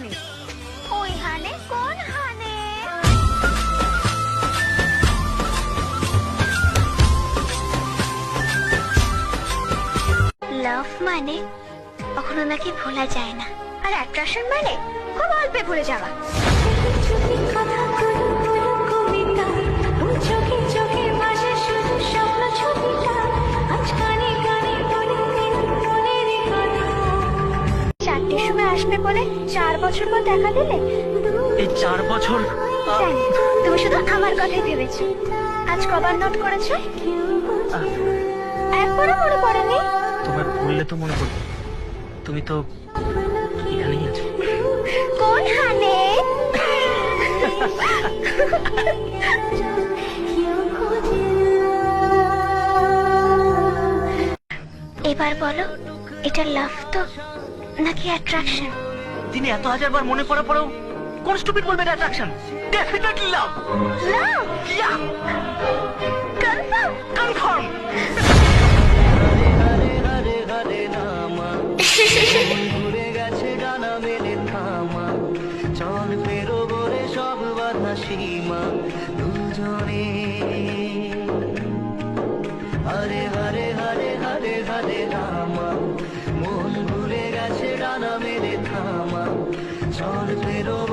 হানে? ওই হানে কোন হানে? লাভ মানে কখনো নাকি ভোলা যায় না। আর অ্যাট্রাকশন মানে? খুব অল্পে ভুলে যাওয়া। চারটের সময় আসবে বলে চার বছর পর দেখা দিলে? এই চার বছর? জানি তুমি শুধু আমার কথাই ভেবেছো। আজ কবার নোট করেছ? একবারও মনে পড়েনি? তোমায় বললে তো মনে করব তুমি তো এখানেই আছো। কোন হানে? এবার বলো এটা লাভ তো? নাকি অ্যাট্রাকশন তিনি এত হাজার বার মনে পড়া পড়েও কোন স্টুপিড বলবে এটা attraction definitely love love yeah confirm confirm ঘুরে গেছে ডানা মেলে থামা চল ফেরো বলে সব বাধা সীমা দুজনে হরে হরে Sorry.